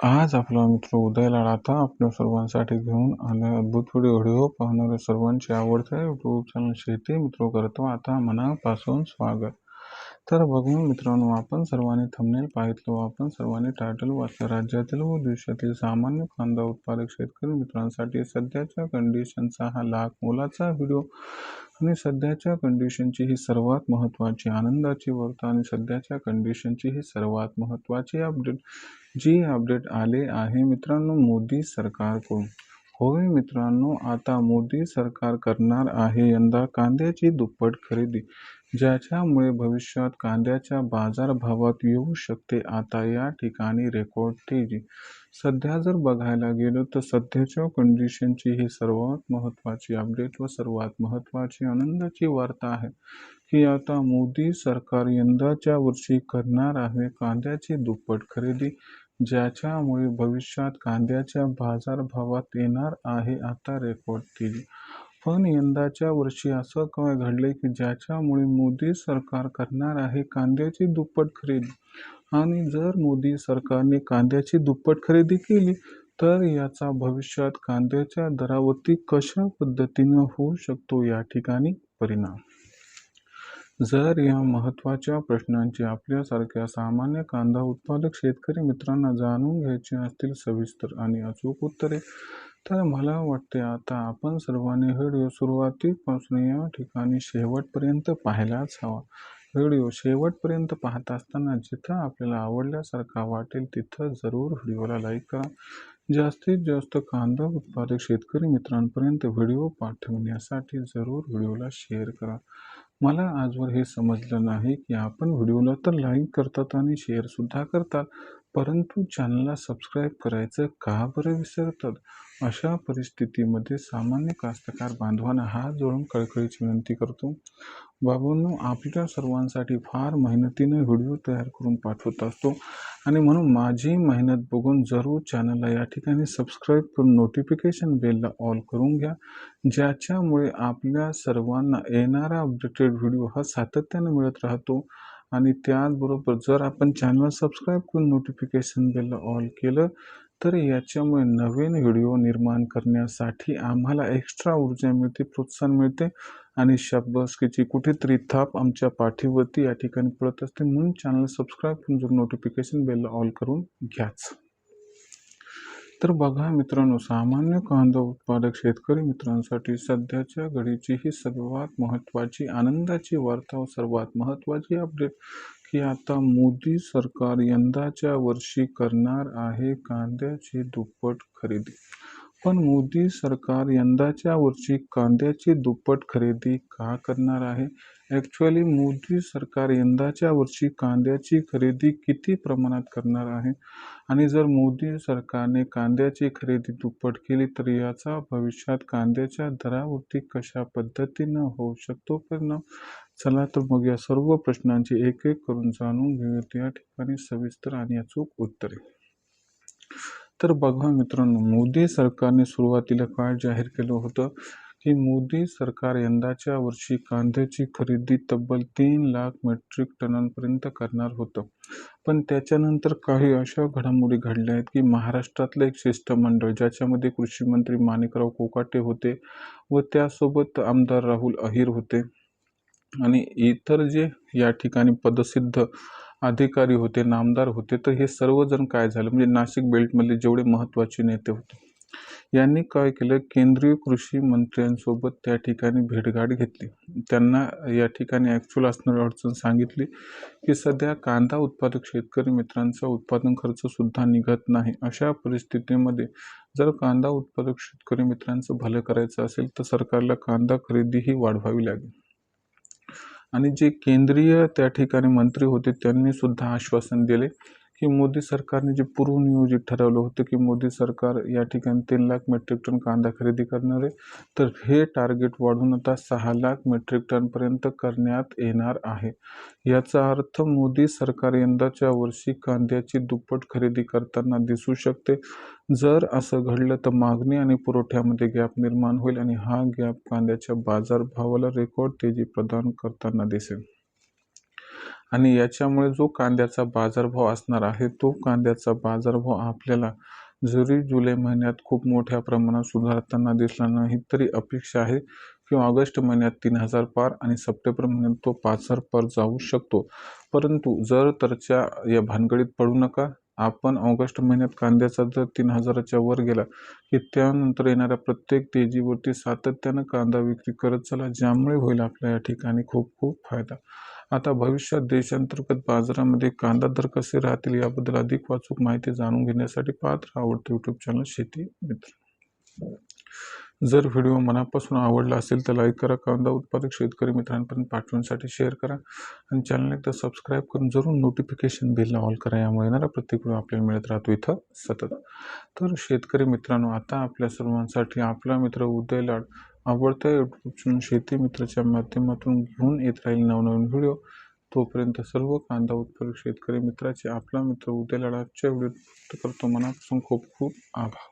आज आपला मित्र उदय लाडाता आपल्या सर्वांसाठी घेऊन आले अद्भुत व्हिडिओ व्हिडिओ पाहणारे सर्वांचे आवडते यूट्यूब चॅनल शेती मित्र करतो. आता मनापासून स्वागत. तर बघून मित्रांनो आपण सर्वांनी थंबनेल पाहितलो आपण सर्वांनी टायटल वाचलं. राज्यातील व देशातील सामान्य कांदा उत्पादक शेतकरी मित्रांसाठी सध्याच्या कंडिशनचा हा लाख मोलाचा व्हिडिओ आणि सध्याच्या कंडिशनची ही सर्वात महत्त्वाची आनंदाची वार्ता आणि सध्याच्या कंडिशनची ही सर्वात महत्त्वाची अपडेट जी अपडेट आले आहे मित्रांनो मोदी सरकारकडून. होय मित्रांनो आता मोदी सरकार करणार आहे यंदा कांद्याची दुप्पट खरेदी. ज्याच्यामुळे भविष्यात कांद्याच्या बाजारभावात येऊ शकते. आता या ठिकाणी रेकॉर्ड तेजी. सध्या जर बघायला गेलो तर सध्याच्या कंडिशनची ही सर्वात महत्त्वाची अपडेट व सर्वात महत्त्वाची आनंदाची वार्ता आहे की आता मोदी सरकार यंदाच्या वर्षी करणार आहे कांद्याची दुप्पट खरेदी ज्याच्यामुळे भविष्यात कांद्याच्या बाजारभावात येणार आहे आता रेकॉर्ड तेजी. पण यंदाच्या वर्षी असं काय घडले की ज्याच्यामुळे मोदी सरकार करणार आहे कांद्याची दुप्पट खरेदी? आणि जर मोदी सरकारने कांद्याची दुप्पट खरेदी केली तर याचा भविष्यात कांद्याच्या दरावरती कशा पद्धतीनं होऊ शकतो या ठिकाणी परिणाम? जर या महत्त्वाच्या प्रश्नांची आपल्यासारख्या सामान्य कांदा उत्पादक शेतकरी मित्रांना जाणून घ्यायची असतील सविस्तर आणि अचूक उत्तरे तर मला वाटते आता आपण सर्वांनी व्हिडिओ सुरुवातीपासून या ठिकाणी शेवटपर्यंत पाहायलाच हवा. व्हिडिओ शेवटपर्यंत पाहत असताना जिथं आपल्याला आवडल्यासारखा वाटेल तिथं जरूर व्हिडिओला लाईक करा. जास्तीत जास्त कांदा उत्पादक शेतकरी मित्रांपर्यंत व्हिडिओ पाठवण्यासाठी जरूर व्हिडिओला शेअर करा. मला आजवर हे समजलं नाही की आपण व्हिडिओला तर लाईक करतात आणि शेअरसुद्धा करतात परंतु चॅनलला सबस्क्राईब करायचं का बरं विसरतात? अशा परिस्थितीमध्ये सामान्य कास्तकार बांधवांना हात जोडून कळकळीची विनंती करतो. बाबांनो आपल्या सर्वांसाठी फार मेहनतीनं व्हिडिओ तयार करून पाठवत असतो आणि म्हणून माझी मेहनत बघून जरूर चॅनलला या ठिकाणी सबस्क्राईब करून नोटिफिकेशन बेलला ऑल करून घ्या ज्याच्यामुळे आपल्या सर्वांना येणारा अपडेटेड व्हिडिओ हा सातत्यानं मिळत राहतो. आणि त्याचबरोबर जर आपण चॅनल सबस्क्राईब करून नोटिफिकेशन बेलला ऑल केलं तर याच्यामुळे नवीन व्हिडिओ निर्माण करण्यासाठी आम्हाला एक्स्ट्रा ऊर्जा मिळते प्रोत्साहन मिळते आणि शब्दस्कीची कुठेतरी थाप आमच्या पाठीवरती या ठिकाणी पडत असते. म्हणून चॅनल सबस्क्राईब करून जर नोटिफिकेशन बेलला ऑल करून घ्याच. तर बघा मित्रांनो सामान्य कांदा उत्पादक शेतकरी मित्रांसाठी सध्याच्या घडीची ही सर्वात महत्त्वाची आनंदाची वार्ता व सर्वात महत्त्वाची अपडेट की आता मोदी सरकार यंदाच्या वर्षी करणार आहे कांद्याची दुप्पट खरेदी. पण मोदी सरकार यंदाच्या वर्षी कांद्याची दुप्पट खरेदी का करणार आहे? ॲक्च्युअली मोदी सरकार यंदाच्या वर्षी कांद्याची खरेदी किती प्रमाणात करणार आहे? आणि जर मोदी सरकारने कांद्याची खरेदी दुप्पट केली तर याचा भविष्यात कांद्याच्या दरावरती कशा पद्धतीनं होऊ शकतो परिणाम? चला तर मग या सर्व प्रश्नांची एक एक करून जाणून घेऊयात. या ठिकाणी सविस्तर आणि अचूक उत्तरे. तर बघा मित्रांनो मोदी सरकारने सुरुवातीला काय जाहीर केलं होतं? की मोदी सरकार यंदाच्या वर्षी कांद्याची खरेदी तब्बल तीन लाख मेट्रिक टनांपर्यंत करणार होतं. पण त्याच्यानंतर काही अशा घडामोडी घडल्या आहेत की महाराष्ट्रातलं एक शिष्टमंडळ ज्याच्यामध्ये कृषी मंत्री माणिकराव कोकाटे होते व त्यासोबत आमदार राहुल अहिर होते आणि इतर जे या ठिकाणी पदसिद्ध अधिकारी होते नामदार होते तर हे सर्वजण काय झालं? म्हणजे नाशिक बेल्टमधले जेवढे महत्त्वाचे नेते होते. यांनी काय केलं? केंद्रीय कृषी मंत्र्यांसोबत त्या ठिकाणी भेटगाठ घेतली. त्यांना या ठिकाणी ॲक्च्युअल असणारी अडचण सांगितली की सध्या कांदा उत्पादक शेतकरी मित्रांचा उत्पादन खर्चसुद्धा निघत नाही. अशा परिस्थितीमध्ये जर कांदा उत्पादक शेतकरी मित्रांचं भलं करायचं असेल तर सरकारला कांदा खरेदीही वाढवावी लागेल. आणि जे केंद्रीय त्या ठिकाणी मंत्री होते त्यांनी सुद्धा आश्वासन दिले की मोदी सरकारने जे पूर्वनियोजित ठरवलं होतं की मोदी सरकार या ठिकाणी तीन लाख मेट्रिक टन कांदा खरेदी करणार आहे तर हे टार्गेट वाढून आता सहा लाख मेट्रिक टनपर्यंत करण्यात येणार आहे. याचा अर्थ मोदी सरकार यंदाच्या वर्षी कांद्याची दुप्पट खरेदी करताना दिसू शकते. जर असं घडलं तर मागणी आणि पुरवठ्यामध्ये गॅप निर्माण होईल आणि हा गॅप कांद्याच्या बाजारभावाला रेकॉर्ड तेजी प्रदान करताना दिसेल. आणि याच्यामुळे जो कांद्याचा बाजारभाव असणार आहे तो कांद्याचा बाजारभाव आपल्याला जरी जुलै महिन्यात खूप मोठ्या प्रमाणात सुधारताना दिसला नाही तरी अपेक्षा आहे की ऑगस्ट महिन्यात तीन हजार पार आणि सप्टेंबर महिन्यात तो पाच हजार पार जाऊ शकतो. परंतु जर तरच्या या भानगडीत पडू नका. आपण ऑगस्ट महिन्यात कांद्याचा जर तीन हजाराच्या वर गेला की त्यानंतर येणाऱ्या प्रत्येक तेजीवरती सातत्यानं कांदा विक्री करत चला ज्यामुळे होईल आपल्या या ठिकाणी खूप खूप फायदा. आता भविष्यात देशांतर्गत बाजारामध्ये कांदा दर कसे राहतील याबद्दल अधिक वाचूक माहिती जाणून घेण्यासाठी पात्र आवडतं यूट्यूब चॅनल शेती मित्र. जर व्हिडिओ मनापासून आवडला असेल तर लाईक करा कांदा उत्पादक शेतकरी मित्रांपर्यंत पाठवण्यासाठी शेअर करा आणि चॅनल एकदा सबस्क्राईब करून जरूर नोटिफिकेशन बिलला ऑल करा यामुळे येणारा प्रत्येक व्हिडिओ आपल्याला मिळत राहतो इथं सतत. तर शेतकरी मित्रांनो आता आपल्या सर्वांसाठी आपला मित्र उदय लाड आवडत्या. यूट्यूब चॅनल शेती मित्राच्या माध्यमातून घेऊन येत राहील नवनवीन व्हिडिओ. तोपर्यंत सर्व कांदा उत्पादक शेतकरी मित्राचे आपला मित्र उद्या लढाच्या व्हिडिओ करतो. मनापासून खूप खूप आभार.